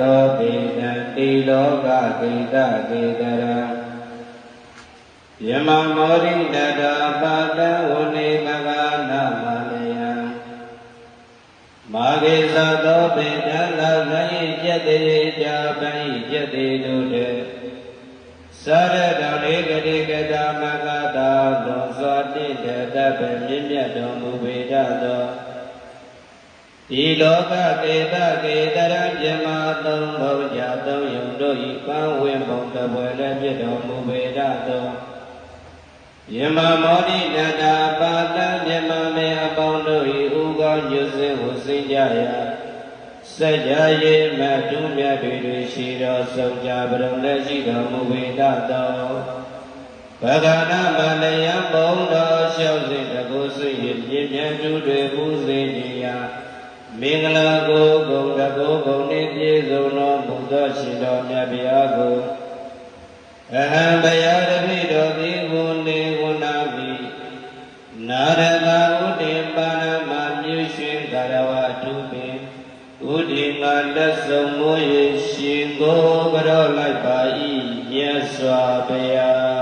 သောပိနံတိလောကကိတကေတရံယမမောရိတတာပါတဝနေမဂနာမလယံမာဂေသသောပိနံလာနိုင်ကျက်တေကြပိုင်ကျက်တေတို့တဲ့သာရတော်လေးကတိကတာမဂတာလွန်စွာတင့်တဲ့တတ်ပဲမြင့်မြတ်တော်မူပေတတ်သောဒီလောကကေတကေတရပြမ သုံးဘုရားသုံးယုံတို့ဤပန်းဝင်ပုံတပွဲလည်းဖြစ်တော်မူပေတတ်သောယမမောတိတတာပါတံမြမမေအပေါင်းတို့ဤဥကောင်းညွစင်ဝစိကြရာစัจ जा ရေမတူးမြတ်တွေတွေရှိတော်ဆုံးကြပရုံလည်းရှိတော်မူပေတတ်သောဗဂနာမလယံဘုံတော်လျှောက်စဉ်တကုဆွေပြင်းပြန်တူတွေပူဇေနေရာမင်္ဂလာကိုဂုံတ ကုဂုံနှင့်ပြည့်စုံတော်မူသောရှင်တော်မြတ်ဗျာကိုအဟံဘယတပိတော်သည်ဝုန်နေဝနာမိနာရကဥတေပါရမမြူရွှင်ကာရဝတုပင်ဥဒီငါလက်စုံမိုးရရှင်ကိုကြောလိုက်ပါ၏မြတ်စွာဘုရား